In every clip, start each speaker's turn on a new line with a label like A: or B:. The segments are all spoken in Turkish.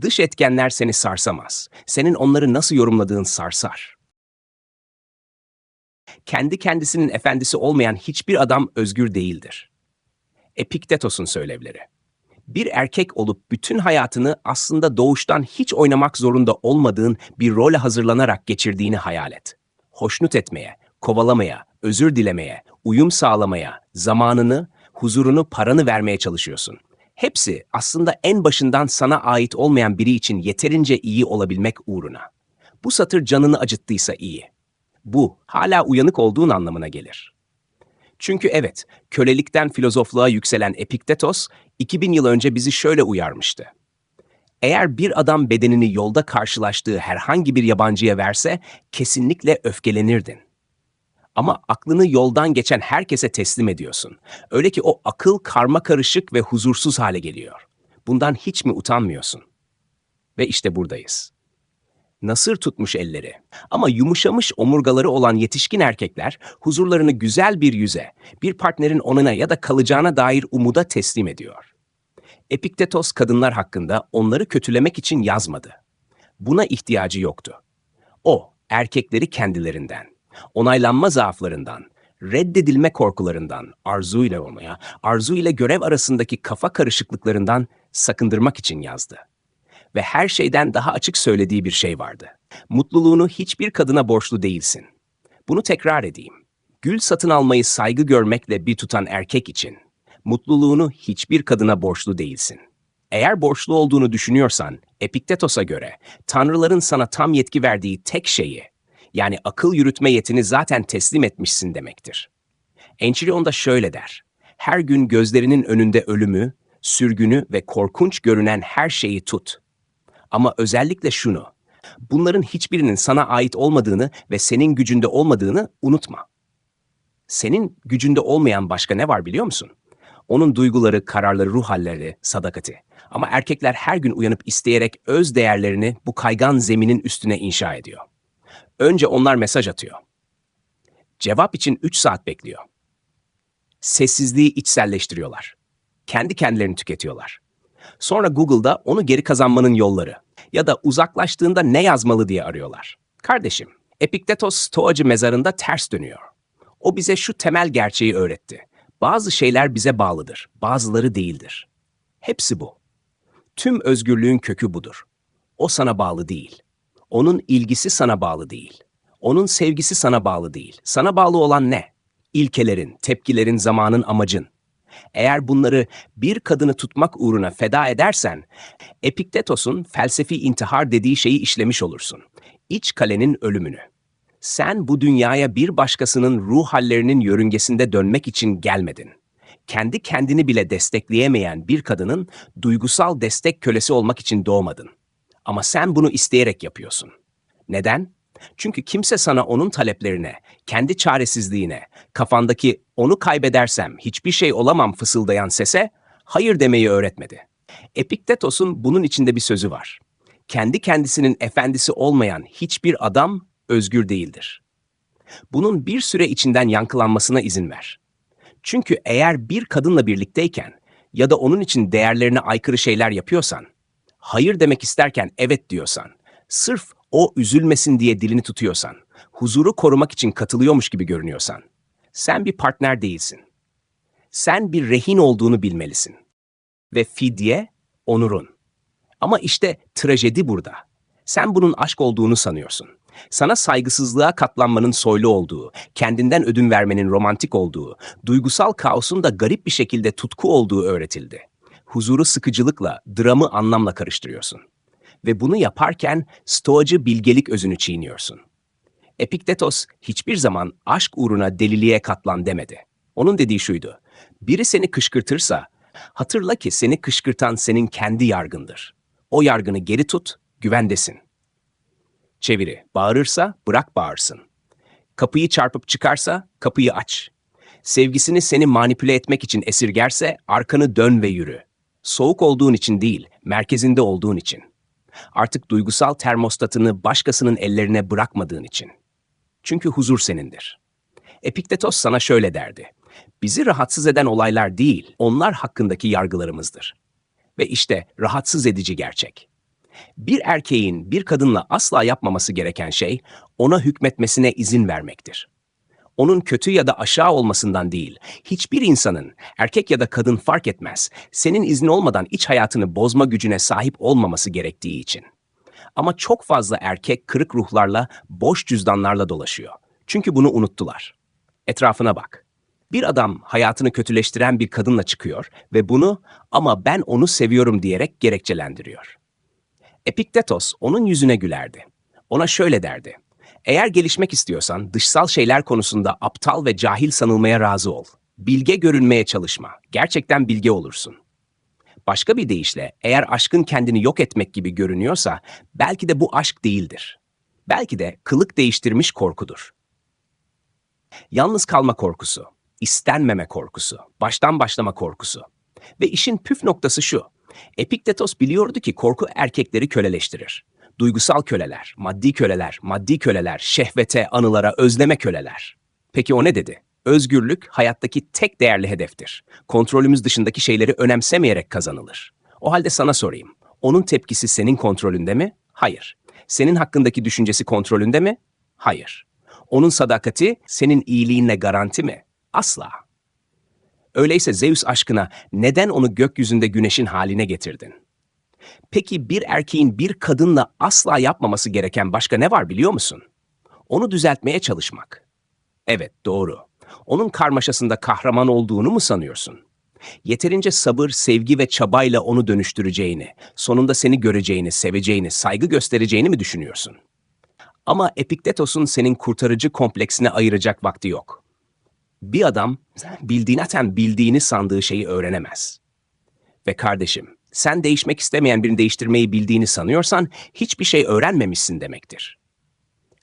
A: Dış etkenler seni sarsamaz. Senin onları nasıl yorumladığın sarsar. Kendi kendisinin efendisi olmayan hiçbir adam özgür değildir. Epiktetos'un söylevleri. Bir erkek olup bütün hayatını aslında doğuştan hiç oynamak zorunda olmadığın bir role hazırlanarak geçirdiğini hayal et. Hoşnut etmeye, kovalamaya, özür dilemeye, uyum sağlamaya, zamanını, huzurunu, paranı vermeye çalışıyorsun. Hepsi aslında en başından sana ait olmayan biri için yeterince iyi olabilmek uğruna. Bu satır canını acıttıysa iyi. Bu, hala uyanık olduğun anlamına gelir. Çünkü evet, kölelikten filozofluğa yükselen Epiktetos, 2000 yıl önce bizi şöyle uyarmıştı. Eğer bir adam bedenini yolda karşılaştığı herhangi bir yabancıya verse, kesinlikle öfkelenirdin. Ama aklını yoldan geçen herkese teslim ediyorsun. Öyle ki o akıl karma karışık ve huzursuz hale geliyor. Bundan hiç mi utanmıyorsun? Ve işte buradayız. Nasır tutmuş elleri ama yumuşamış omurgaları olan yetişkin erkekler huzurlarını güzel bir yüze, bir partnerin onuna ya da kalacağına dair umuda teslim ediyor. Epiktetos kadınlar hakkında onları kötülemek için yazmadı. Buna ihtiyacı yoktu. O, erkekleri kendilerinden, onaylanma zaaflarından, reddedilme korkularından, arzu ile olmaya, arzu ile görev arasındaki kafa karışıklıklarından sakındırmak için yazdı. Ve her şeyden daha açık söylediği bir şey vardı. Mutluluğunu hiçbir kadına borçlu değilsin. Bunu tekrar edeyim. Gül satın almayı saygı görmekle bir tutan erkek için mutluluğunu hiçbir kadına borçlu değilsin. Eğer borçlu olduğunu düşünüyorsan, Epiktetos'a göre tanrıların sana tam yetki verdiği tek şeyi, yani akıl yürütme yetini zaten teslim etmişsin demektir. Enchirion da şöyle der. Her gün gözlerinin önünde ölümü, sürgünü ve korkunç görünen her şeyi tut. Ama özellikle şunu, bunların hiçbirinin sana ait olmadığını ve senin gücünde olmadığını unutma. Senin gücünde olmayan başka ne var biliyor musun? Onun duyguları, kararları, ruh halleri, sadakati. Ama erkekler her gün uyanıp isteyerek öz değerlerini bu kaygan zeminin üstüne inşa ediyor. Önce onlar mesaj atıyor. Cevap için 3 saat bekliyor. Sessizliği içselleştiriyorlar. Kendi kendilerini tüketiyorlar. Sonra Google'da onu geri kazanmanın yolları ya da uzaklaştığında ne yazmalı diye arıyorlar. Kardeşim, Epiktetos Stoacı mezarında ters dönüyor. O bize şu temel gerçeği öğretti. Bazı şeyler bize bağlıdır, bazıları değildir. Hepsi bu. Tüm özgürlüğün kökü budur. O sana bağlı değil. Onun ilgisi sana bağlı değil. Onun sevgisi sana bağlı değil. Sana bağlı olan ne? İlkelerin, tepkilerin, zamanın, amacın. Eğer bunları bir kadını tutmak uğruna feda edersen, Epiktetos'un felsefi intihar dediği şeyi işlemiş olursun. İç kalenin ölümünü. Sen bu dünyaya bir başkasının ruh hallerinin yörüngesinde dönmek için gelmedin. Kendi kendini bile destekleyemeyen bir kadının duygusal destek kölesi olmak için doğmadın. Ama sen bunu isteyerek yapıyorsun. Neden? Çünkü kimse sana onun taleplerine, kendi çaresizliğine, kafandaki onu kaybedersem hiçbir şey olamam fısıldayan sese hayır demeyi öğretmedi. Epiktetos'un bunun içinde bir sözü var. Kendi kendisinin efendisi olmayan hiçbir adam özgür değildir. Bunun bir süre içinden yankılanmasına izin ver. Çünkü eğer bir kadınla birlikteyken ya da onun için değerlerine aykırı şeyler yapıyorsan, hayır demek isterken evet diyorsan, sırf o üzülmesin diye dilini tutuyorsan, huzuru korumak için katılıyormuş gibi görünüyorsan, sen bir partner değilsin. Sen bir rehin olduğunu bilmelisin. Ve fidye, onurun. Ama işte trajedi burada. Sen bunun aşk olduğunu sanıyorsun. Sana saygısızlığa katlanmanın soylu olduğu, kendinden ödün vermenin romantik olduğu, duygusal kaosun da garip bir şekilde tutku olduğu öğretildi. Huzuru sıkıcılıkla, dramı anlamla karıştırıyorsun. Ve bunu yaparken stoacı bilgelik özünü çiğniyorsun. Epiktetos hiçbir zaman aşk uğruna deliliğe katlan demedi. Onun dediği şuydu. Biri seni kışkırtırsa, hatırla ki seni kışkırtan senin kendi yargındır. O yargını geri tut, güvendesin. Çeviri, bağırırsa bırak bağırsın. Kapıyı çarpıp çıkarsa kapıyı aç. Sevgisini seni manipüle etmek için esirgerse arkanı dön ve yürü. Soğuk olduğun için değil, merkezinde olduğun için. Artık duygusal termostatını başkasının ellerine bırakmadığın için. Çünkü huzur senindir. Epiktetos sana şöyle derdi. Bizi rahatsız eden olaylar değil, onlar hakkındaki yargılarımızdır. Ve işte rahatsız edici gerçek. Bir erkeğin bir kadınla asla yapmaması gereken şey ona hükmetmesine izin vermektir. Onun kötü ya da aşağı olmasından değil, hiçbir insanın, erkek ya da kadın fark etmez, senin iznin olmadan iç hayatını bozma gücüne sahip olmaması gerektiği için. Ama çok fazla erkek kırık ruhlarla, boş cüzdanlarla dolaşıyor. Çünkü bunu unuttular. Etrafına bak. Bir adam hayatını kötüleştiren bir kadınla çıkıyor ve bunu ama ben onu seviyorum diyerek gerekçelendiriyor. Epiktetos onun yüzüne gülerdi. Ona şöyle derdi. Eğer gelişmek istiyorsan dışsal şeyler konusunda aptal ve cahil sanılmaya razı ol. Bilge görünmeye çalışma. Gerçekten bilge olursun. Başka bir deyişle eğer aşkın kendini yok etmek gibi görünüyorsa belki de bu aşk değildir. Belki de kılık değiştirmiş korkudur. Yalnız kalma korkusu, istenmeme korkusu, baştan başlama korkusu. Ve işin püf noktası şu. Epiktetos biliyordu ki korku erkekleri köleleştirir. Duygusal köleler, maddi köleler, maddi köleler, şehvete, anılara, özleme köleler. Peki o ne dedi? Özgürlük hayattaki tek değerli hedeftir. Kontrolümüz dışındaki şeyleri önemsemeyerek kazanılır. O halde sana sorayım. Onun tepkisi senin kontrolünde mi? Hayır. Senin hakkındaki düşüncesi kontrolünde mi? Hayır. Onun sadakati senin iyiliğinle garanti mi? Asla. Öyleyse Zeus aşkına neden onu gökyüzünde güneşin haline getirdin? Peki bir erkeğin bir kadınla asla yapmaması gereken başka ne var biliyor musun? Onu düzeltmeye çalışmak. Evet, doğru. Onun karmaşasında kahraman olduğunu mu sanıyorsun? Yeterince sabır, sevgi ve çabayla onu dönüştüreceğini, sonunda seni göreceğini, seveceğini, saygı göstereceğini mi düşünüyorsun? Ama Epiktetos'un senin kurtarıcı kompleksine ayıracak vakti yok. Bir adam bildiğini zaten bildiğini sandığı şeyi öğrenemez. Ve kardeşim, sen değişmek istemeyen birini değiştirmeyi bildiğini sanıyorsan hiçbir şey öğrenmemişsin demektir.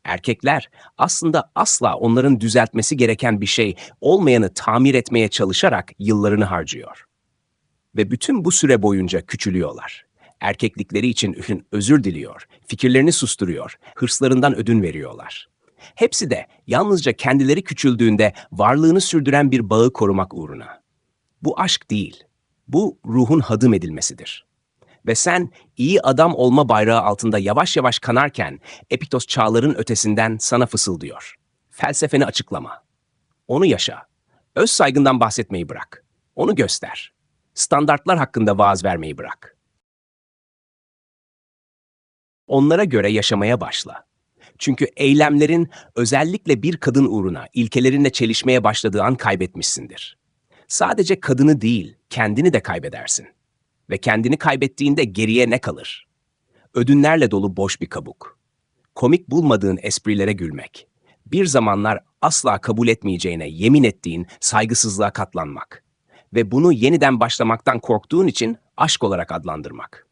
A: Erkekler aslında asla onların düzeltmesi gereken bir şey olmayanı tamir etmeye çalışarak yıllarını harcıyor. Ve bütün bu süre boyunca küçülüyorlar. Erkeklikleri için özür diliyor, fikirlerini susturuyor, hırslarından ödün veriyorlar. Hepsi de yalnızca kendileri küçüldüğünde varlığını sürdüren bir bağı korumak uğruna. Bu aşk değil, bu ruhun hadım edilmesidir. Ve sen iyi adam olma bayrağı altında yavaş yavaş kanarken Epitos çağların ötesinden sana fısıldıyor. Felsefeni açıklama. Onu yaşa. Öz saygından bahsetmeyi bırak. Onu göster. Standartlar hakkında vaaz vermeyi bırak. Onlara göre yaşamaya başla. Çünkü eylemlerin özellikle bir kadın uğruna ilkelerinle çelişmeye başladığı an kaybetmişsindir. Sadece kadını değil, kendini de kaybedersin. Ve kendini kaybettiğinde geriye ne kalır? Ödünlerle dolu boş bir kabuk. Komik bulmadığın esprilere gülmek. Bir zamanlar asla kabul etmeyeceğine yemin ettiğin saygısızlığa katlanmak. Ve bunu yeniden başlamaktan korktuğun için aşk olarak adlandırmak.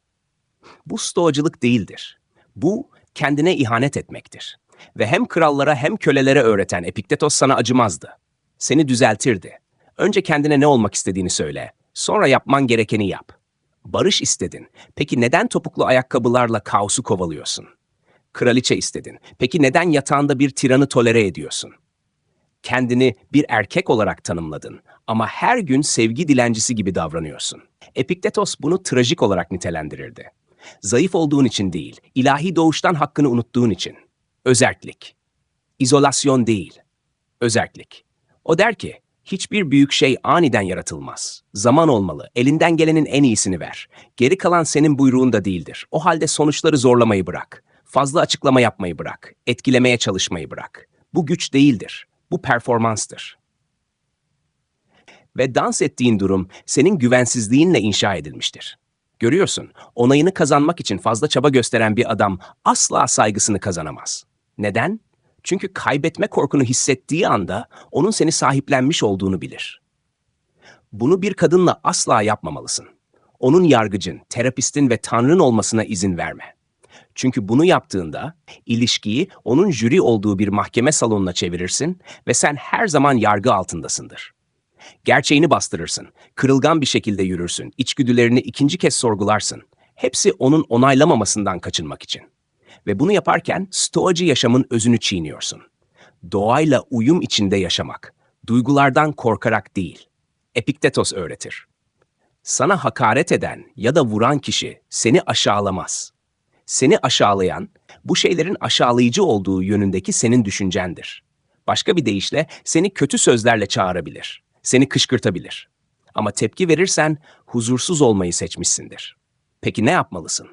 A: Bu stoacılık değildir. Bu kendine ihanet etmektir. Ve hem krallara hem kölelere öğreten Epiktetos sana acımazdı. Seni düzeltirdi. Önce kendine ne olmak istediğini söyle. Sonra yapman gerekeni yap. Barış istedin. Peki neden topuklu ayakkabılarla kaosu kovalıyorsun? Kraliçe istedin. Peki neden yatağında bir tiranı tolere ediyorsun? Kendini bir erkek olarak tanımladın ama her gün sevgi dilencisi gibi davranıyorsun. Epiktetos bunu trajik olarak nitelendirirdi. Zayıf olduğun için değil, ilahi doğuştan hakkını unuttuğun için. Özerklik. İzolasyon değil. Özerklik. O der ki, hiçbir büyük şey aniden yaratılmaz. Zaman olmalı, elinden gelenin en iyisini ver. Geri kalan senin buyruğunda değildir. O halde sonuçları zorlamayı bırak. Fazla açıklama yapmayı bırak. Etkilemeye çalışmayı bırak. Bu güç değildir. Bu performanstır. Ve dans ettiğin durum senin güvensizliğinle inşa edilmiştir. Görüyorsun, onayını kazanmak için fazla çaba gösteren bir adam asla saygısını kazanamaz. Neden? Çünkü kaybetme korkunu hissettiği anda onun seni sahiplenmiş olduğunu bilir. Bunu bir kadınla asla yapmamalısın. Onun yargıcın, terapistin ve tanrın olmasına izin verme. Çünkü bunu yaptığında ilişkiyi onun jüri olduğu bir mahkeme salonuna çevirirsin ve sen her zaman yargı altındasındır. Gerçeğini bastırırsın, kırılgan bir şekilde yürürsün, içgüdülerini ikinci kez sorgularsın. Hepsi onun onaylamamasından kaçınmak için. Ve bunu yaparken stoacı yaşamın özünü çiğniyorsun. Doğayla uyum içinde yaşamak, duygulardan korkarak değil. Epiktetos öğretir. Sana hakaret eden ya da vuran kişi seni aşağılamaz. Seni aşağılayan, bu şeylerin aşağılayıcı olduğu yönündeki senin düşüncendir. Başka bir deyişle seni kötü sözlerle çağırabilir, seni kışkırtabilir. Ama tepki verirsen huzursuz olmayı seçmişsindir. Peki ne yapmalısın?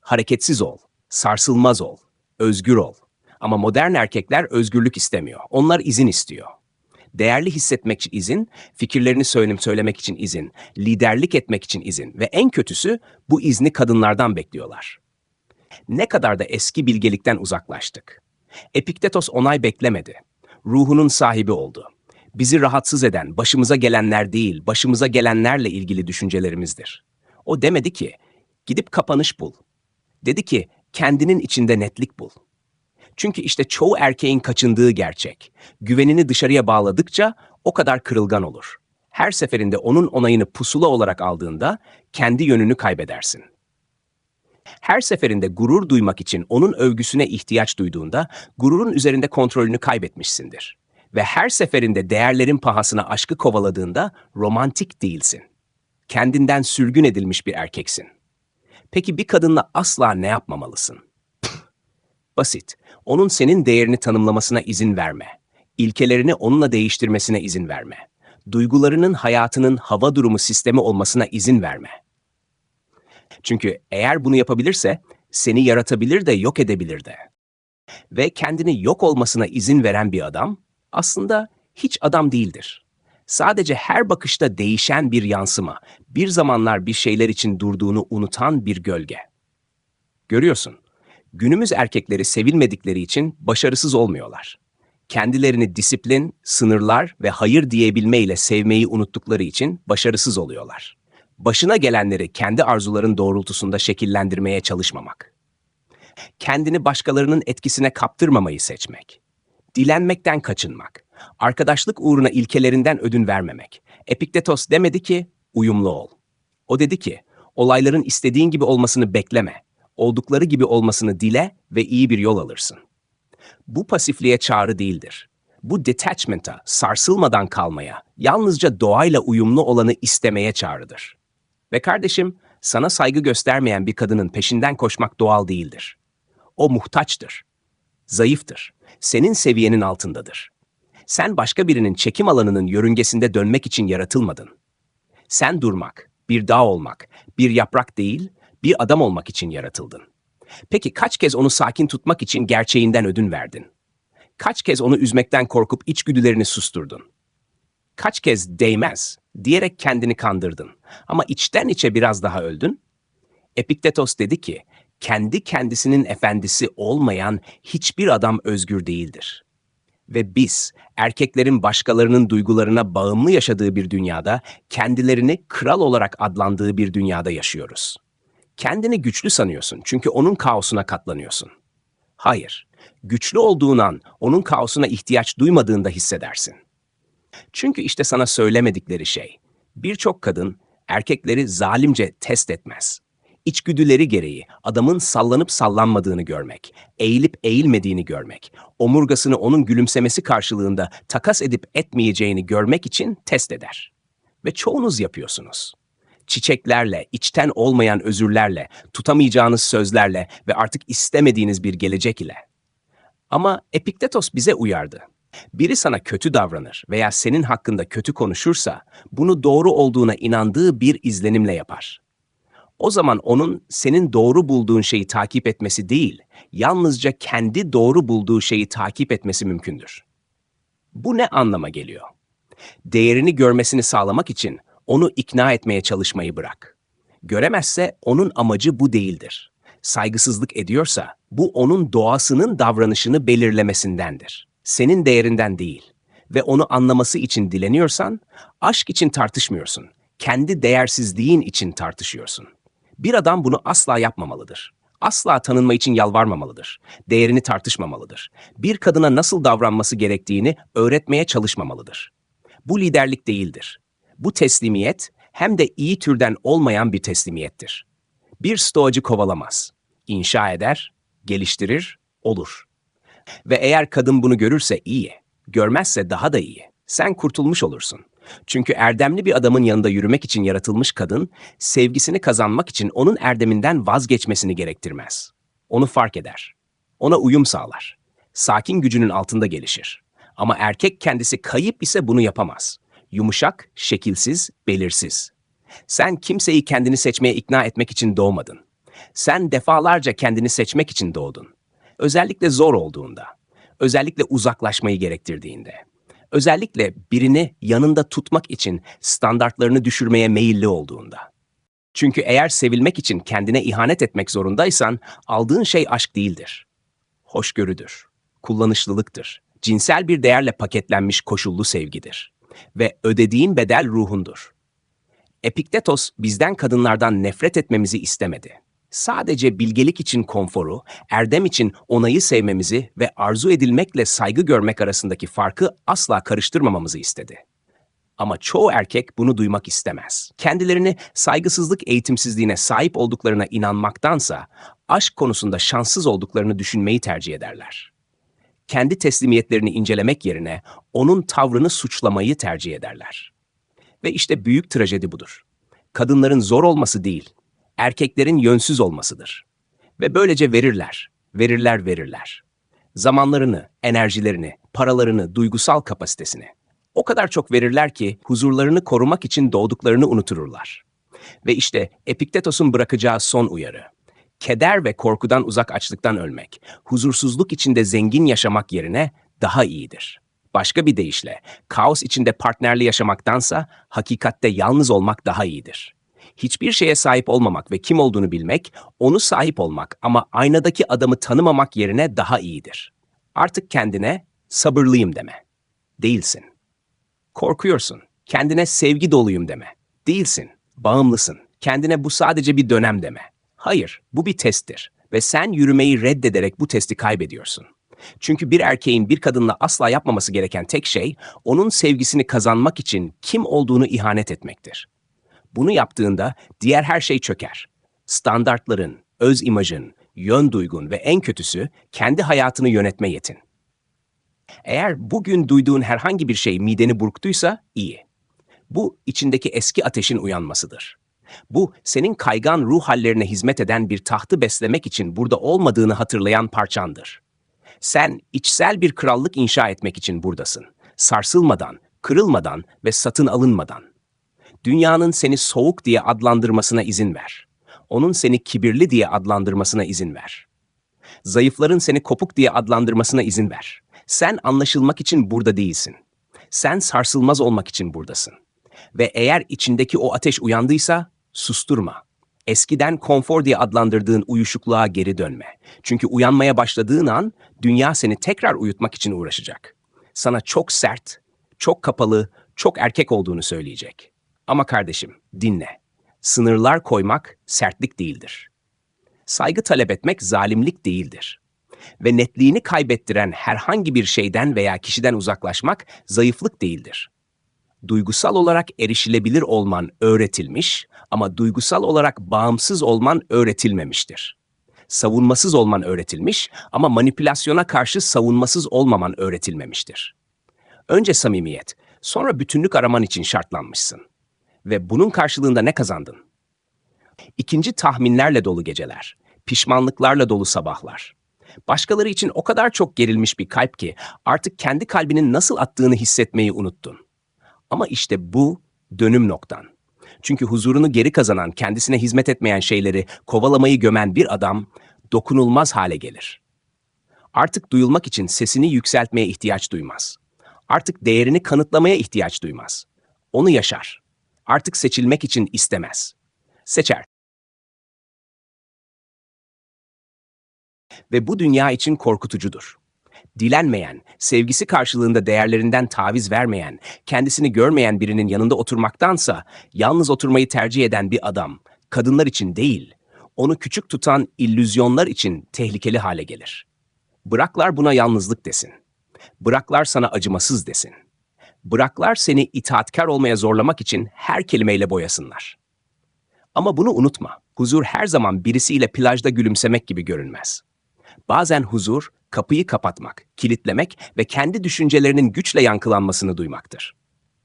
A: Hareketsiz ol, sarsılmaz ol, özgür ol. Ama modern erkekler özgürlük istemiyor. Onlar izin istiyor. Değerli hissetmek için izin, fikirlerini söyleyip söylemek için izin, liderlik etmek için izin ve en kötüsü bu izni kadınlardan bekliyorlar. Ne kadar da eski bilgelikten uzaklaştık. Epiktetos onay beklemedi. Ruhunun sahibi oldu. Bizi rahatsız eden başımıza gelenler değil, başımıza gelenlerle ilgili düşüncelerimizdir. O demedi ki, gidip kapanış bul. Dedi ki, kendinin içinde netlik bul. Çünkü işte çoğu erkeğin kaçındığı gerçek. Güvenini dışarıya bağladıkça o kadar kırılgan olur. Her seferinde onun onayını pusula olarak aldığında kendi yönünü kaybedersin. Her seferinde gurur duymak için onun övgüsüne ihtiyaç duyduğunda gururun üzerinde kontrolünü kaybetmişsindir. Ve her seferinde değerlerin pahasına aşkı kovaladığında romantik değilsin. Kendinden sürgün edilmiş bir erkeksin. Peki bir kadınla asla ne yapmamalısın? Basit. Onun senin değerini tanımlamasına izin verme. İlkelerini onunla değiştirmesine izin verme. Duygularının hayatının hava durumu sistemi olmasına izin verme. Çünkü eğer bunu yapabilirse seni yaratabilir de yok edebilir de. Ve kendini yok olmasına izin veren bir adam aslında hiç adam değildir. Sadece her bakışta değişen bir yansıma, bir zamanlar bir şeyler için durduğunu unutan bir gölge. Görüyorsun, günümüz erkekleri sevilmedikleri için başarısız olmuyorlar. Kendilerini disiplin, sınırlar ve hayır diyebilmeyle sevmeyi unuttukları için başarısız oluyorlar. Başına gelenleri kendi arzuların doğrultusunda şekillendirmeye çalışmamak. Kendini başkalarının etkisine kaptırmamayı seçmek. Dilenmekten kaçınmak. Arkadaşlık uğruna ilkelerinden ödün vermemek. Epiktetos demedi ki uyumlu ol. O dedi ki olayların istediğin gibi olmasını bekleme. Oldukları gibi olmasını dile ve iyi bir yol alırsın. Bu pasifliğe çağrı değildir. Bu detachment'a, sarsılmadan kalmaya, yalnızca doğayla uyumlu olanı istemeye çağrıdır. Ve kardeşim, sana saygı göstermeyen bir kadının peşinden koşmak doğal değildir. O muhtaçtır. Zayıftır. Senin seviyenin altındadır. Sen başka birinin çekim alanının yörüngesinde dönmek için yaratılmadın. Sen durmak, bir dağ olmak, bir yaprak değil, bir adam olmak için yaratıldın. Peki kaç kez onu sakin tutmak için gerçeğinden ödün verdin? Kaç kez onu üzmekten korkup içgüdülerini susturdun? Kaç kez değmez diyerek kendini kandırdın ama içten içe biraz daha öldün? Epiktetos dedi ki, kendi kendisinin efendisi olmayan hiçbir adam özgür değildir. Ve biz, erkeklerin başkalarının duygularına bağımlı yaşadığı bir dünyada, kendilerini kral olarak adlandığı bir dünyada yaşıyoruz. Kendini güçlü sanıyorsun çünkü onun kaosuna katlanıyorsun. Hayır, güçlü olduğun an onun kaosuna ihtiyaç duymadığında hissedersin. Çünkü işte sana söylemedikleri şey, birçok kadın erkekleri zalimce test etmez. İçgüdüleri gereği adamın sallanıp sallanmadığını görmek, eğilip eğilmediğini görmek, omurgasını onun gülümsemesi karşılığında takas edip etmeyeceğini görmek için test eder. Ve çoğunuz yapıyorsunuz. Çiçeklerle, içten olmayan özürlerle, tutamayacağınız sözlerle ve artık istemediğiniz bir gelecek ile. Ama Epiktetos bize uyardı. Biri sana kötü davranır veya senin hakkında kötü konuşursa, bunu doğru olduğuna inandığı bir izlenimle yapar. O zaman onun senin doğru bulduğun şeyi takip etmesi değil, yalnızca kendi doğru bulduğu şeyi takip etmesi mümkündür. Bu ne anlama geliyor? Değerini görmesini sağlamak için onu ikna etmeye çalışmayı bırak. Göremezse onun amacı bu değildir. Saygısızlık ediyorsa bu onun doğasının davranışını belirlemesindendir. Senin değerinden değil. Ve onu anlaması için dileniyorsan, aşk için tartışmıyorsun. Kendi değersizliğin için tartışıyorsun. Bir adam bunu asla yapmamalıdır. Asla tanınma için yalvarmamalıdır. Değerini tartışmamalıdır. Bir kadına nasıl davranması gerektiğini öğretmeye çalışmamalıdır. Bu liderlik değildir. Bu teslimiyet hem de iyi türden olmayan bir teslimiyettir. Bir stoacı kovalamaz. İnşa eder, geliştirir, olur. Ve eğer kadın bunu görürse iyi, görmezse daha da iyi. Sen kurtulmuş olursun. Çünkü erdemli bir adamın yanında yürümek için yaratılmış kadın, sevgisini kazanmak için onun erdeminden vazgeçmesini gerektirmez. Onu fark eder. Ona uyum sağlar. Sakin gücünün altında gelişir. Ama erkek kendisi kayıp ise bunu yapamaz. Yumuşak, şekilsiz, belirsiz. Sen kimseyi kendini seçmeye ikna etmek için doğmadın. Sen defalarca kendini seçmek için doğdun. Özellikle zor olduğunda, özellikle uzaklaşmayı gerektirdiğinde, özellikle birini yanında tutmak için standartlarını düşürmeye meyilli olduğunda. Çünkü eğer sevilmek için kendine ihanet etmek zorundaysan aldığın şey aşk değildir. Hoşgörüdür, kullanışlılıktır, cinsel bir değerle paketlenmiş koşullu sevgidir ve ödediğin bedel ruhundur. Epiktetos bizden kadınlardan nefret etmemizi istemedi. Sadece bilgelik için konforu, erdem için onayı sevmemizi ve arzu edilmekle saygı görmek arasındaki farkı asla karıştırmamamızı istedi. Ama çoğu erkek bunu duymak istemez. Kendilerini saygısızlık eğitimsizliğine sahip olduklarına inanmaktansa aşk konusunda şanssız olduklarını düşünmeyi tercih ederler. Kendi teslimiyetlerini incelemek yerine onun tavrını suçlamayı tercih ederler. Ve işte büyük trajedi budur. Kadınların zor olması değil, erkeklerin yönsüz olmasıdır. Ve böylece verirler, verirler, verirler. Zamanlarını, enerjilerini, paralarını, duygusal kapasitesini. O kadar çok verirler ki huzurlarını korumak için doğduklarını unutururlar. Ve işte Epiktetos'un bırakacağı son uyarı. Keder ve korkudan uzak açlıktan ölmek, huzursuzluk içinde zengin yaşamak yerine daha iyidir. Başka bir deyişle, kaos içinde partnerli yaşamaktansa hakikatte yalnız olmak daha iyidir. Hiçbir şeye sahip olmamak ve kim olduğunu bilmek, onu sahip olmak ama aynadaki adamı tanımamak yerine daha iyidir. Artık kendine sabırlıyım deme. Değilsin. Korkuyorsun. Kendine sevgi doluyum deme. Değilsin. Bağımlısın. Kendine bu sadece bir dönem deme. Hayır, bu bir testtir ve sen yürümeyi reddederek bu testi kaybediyorsun. Çünkü bir erkeğin bir kadınla asla yapmaması gereken tek şey, onun sevgisini kazanmak için kim olduğunu ihanet etmektir. Bunu yaptığında diğer her şey çöker. Standartların, öz imajın, yön duygun ve en kötüsü kendi hayatını yönetme yetin. Eğer bugün duyduğun herhangi bir şey mideni burktuysa iyi. Bu içindeki eski ateşin uyanmasıdır. Bu senin kaygan ruh hallerine hizmet eden bir tahtı beslemek için burada olmadığını hatırlayan parçandır. Sen içsel bir krallık inşa etmek için buradasın. Sarsılmadan, kırılmadan ve satın alınmadan. Dünyanın seni soğuk diye adlandırmasına izin ver. Onun seni kibirli diye adlandırmasına izin ver. Zayıfların seni kopuk diye adlandırmasına izin ver. Sen anlaşılmak için burada değilsin. Sen sarsılmaz olmak için buradasın. Ve eğer içindeki o ateş uyandıysa susturma. Eskiden konfor diye adlandırdığın uyuşukluğa geri dönme. Çünkü uyanmaya başladığın an dünya seni tekrar uyutmak için uğraşacak. Sana çok sert, çok kapalı, çok erkek olduğunu söyleyecek. Ama kardeşim dinle. Sınırlar koymak sertlik değildir. Saygı talep etmek zalimlik değildir. Ve netliğini kaybettiren herhangi bir şeyden veya kişiden uzaklaşmak zayıflık değildir. Duygusal olarak erişilebilir olman öğretilmiş ama duygusal olarak bağımsız olman öğretilmemiştir. Savunmasız olman öğretilmiş ama manipülasyona karşı savunmasız olmaman öğretilmemiştir. Önce samimiyet, sonra bütünlük araman için şartlanmışsın. Ve bunun karşılığında ne kazandın? İkinci tahminlerle dolu geceler, pişmanlıklarla dolu sabahlar. Başkaları için o kadar çok gerilmiş bir kalp ki artık kendi kalbinin nasıl attığını hissetmeyi unuttun. Ama işte bu dönüm noktan. Çünkü huzurunu geri kazanan, kendisine hizmet etmeyen şeyleri kovalamayı gömen bir adam dokunulmaz hale gelir. Artık duyulmak için sesini yükseltmeye ihtiyaç duymaz. Artık değerini kanıtlamaya ihtiyaç duymaz. Onu yaşar. Artık seçilmek için istemez. Seçer. Ve bu dünya için korkutucudur dilenmeyen, sevgisi karşılığında değerlerinden taviz vermeyen, kendisini görmeyen birinin yanında oturmaktansa yalnız oturmayı tercih eden bir adam, kadınlar için değil, onu küçük tutan illüzyonlar için tehlikeli hale gelir. Bıraklar buna yalnızlık desin. Bıraklar sana acımasız desin. Bıraklar seni itaatkar olmaya zorlamak için her kelimeyle boyasınlar. Ama bunu unutma. Huzur her zaman birisiyle plajda gülümsemek gibi görünmez. Bazen huzur, kapıyı kapatmak, kilitlemek ve kendi düşüncelerinin güçle yankılanmasını duymaktır.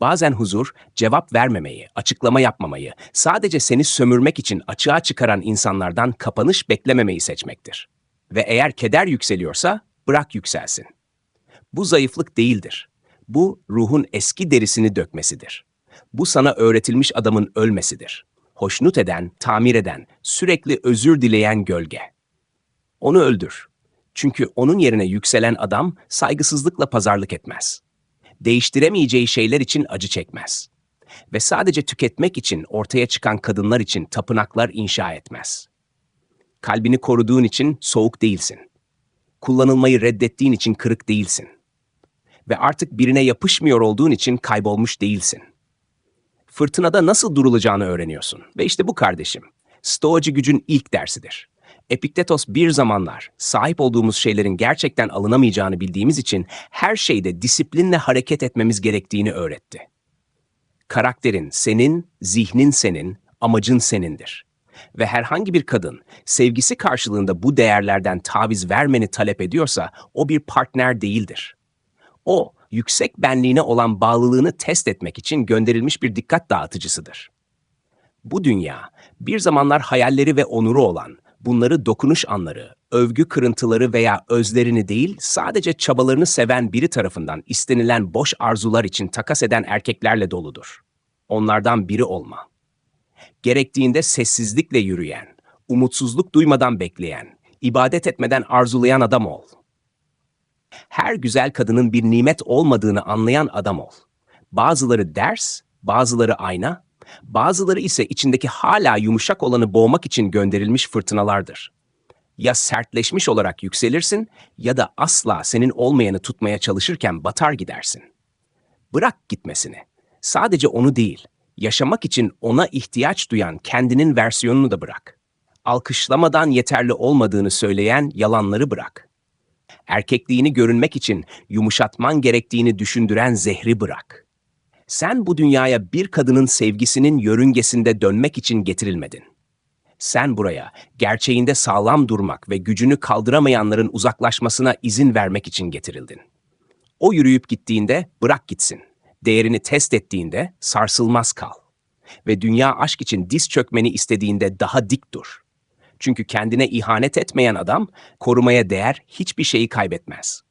A: Bazen huzur, cevap vermemeyi, açıklama yapmamayı, sadece seni sömürmek için açığa çıkaran insanlardan kapanış beklememeyi seçmektir. Ve eğer keder yükseliyorsa bırak yükselsin. Bu zayıflık değildir. Bu ruhun eski derisini dökmesidir. Bu sana öğretilmiş adamın ölmesidir. Hoşnut eden, tamir eden, sürekli özür dileyen gölge. Onu öldür. Çünkü onun yerine yükselen adam saygısızlıkla pazarlık etmez. Değiştiremeyeceği şeyler için acı çekmez. Ve sadece tüketmek için ortaya çıkan kadınlar için tapınaklar inşa etmez. Kalbini koruduğun için soğuk değilsin. Kullanılmayı reddettiğin için kırık değilsin. Ve artık birine yapışmıyor olduğun için kaybolmuş değilsin. Fırtınada nasıl durulacağını öğreniyorsun. Ve işte bu kardeşim, Stoacı gücün ilk dersidir. Epiktetos bir zamanlar sahip olduğumuz şeylerin gerçekten alınamayacağını bildiğimiz için her şeyde disiplinle hareket etmemiz gerektiğini öğretti. Karakterin senin, zihnin senin, amacın senindir. Ve herhangi bir kadın sevgisi karşılığında bu değerlerden taviz vermeni talep ediyorsa o bir partner değildir. O, yüksek benliğine olan bağlılığını test etmek için gönderilmiş bir dikkat dağıtıcısıdır. Bu dünya, bir zamanlar hayalleri ve onuru olan, bunları dokunuş anları, övgü kırıntıları veya özlerini değil, sadece çabalarını seven biri tarafından istenilen boş arzular için takas eden erkeklerle doludur. Onlardan biri olma. Gerektiğinde sessizlikle yürüyen, umutsuzluk duymadan bekleyen, ibadet etmeden arzulayan adam ol. Her güzel kadının bir nimet olmadığını anlayan adam ol. Bazıları ders, bazıları ayna, bazıları ise içindeki hala yumuşak olanı boğmak için gönderilmiş fırtınalardır. Ya sertleşmiş olarak yükselirsin ya da asla senin olmayanı tutmaya çalışırken batar gidersin. Bırak gitmesini. Sadece onu değil, yaşamak için ona ihtiyaç duyan kendinin versiyonunu da bırak. Alkışlamadan yeterli olmadığını söyleyen yalanları bırak. Erkekliğini görünmek için yumuşatman gerektiğini düşündüren zehri bırak. Sen bu dünyaya bir kadının sevgisinin yörüngesinde dönmek için getirilmedin. Sen buraya gerçeğinde sağlam durmak ve gücünü kaldıramayanların uzaklaşmasına izin vermek için getirildin. O yürüyüp gittiğinde bırak gitsin. Değerini test ettiğinde sarsılmaz kal. Ve dünya aşk için diz çökmeni istediğinde daha dik dur. Çünkü kendine ihanet etmeyen adam korumaya değer hiçbir şeyi kaybetmez.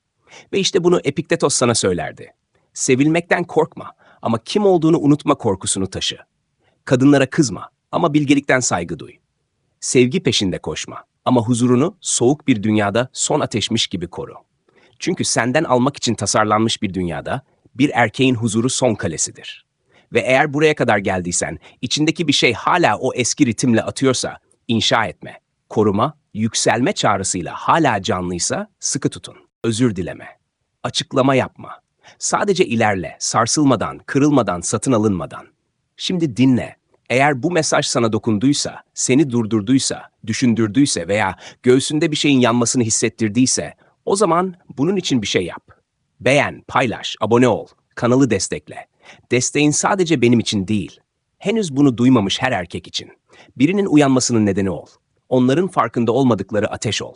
A: Ve işte bunu Epiktetos sana söylerdi. Sevilmekten korkma ama kim olduğunu unutma korkusunu taşı. Kadınlara kızma ama bilgelikten saygı duy. Sevgi peşinde koşma ama huzurunu soğuk bir dünyada son ateşmiş gibi koru. Çünkü senden almak için tasarlanmış bir dünyada bir erkeğin huzuru son kalesidir. Ve eğer buraya kadar geldiysen, içindeki bir şey hala o eski ritimle atıyorsa, inşa etme, koruma, yükselme çağrısıyla hala canlıysa sıkı tutun. Özür dileme. Açıklama yapma. Sadece ilerle, sarsılmadan, kırılmadan, satın alınmadan. Şimdi dinle. Eğer bu mesaj sana dokunduysa, seni durdurduysa, düşündürdüyse veya göğsünde bir şeyin yanmasını hissettirdiyse, o zaman bunun için bir şey yap. Beğen, paylaş, abone ol, kanalı destekle. Desteğin sadece benim için değil, henüz bunu duymamış her erkek için. Birinin uyanmasının nedeni ol. Onların farkında olmadıkları ateş ol.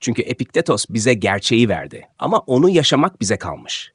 A: Çünkü Epiktetos bize gerçeği verdi ama onu yaşamak bize kalmış.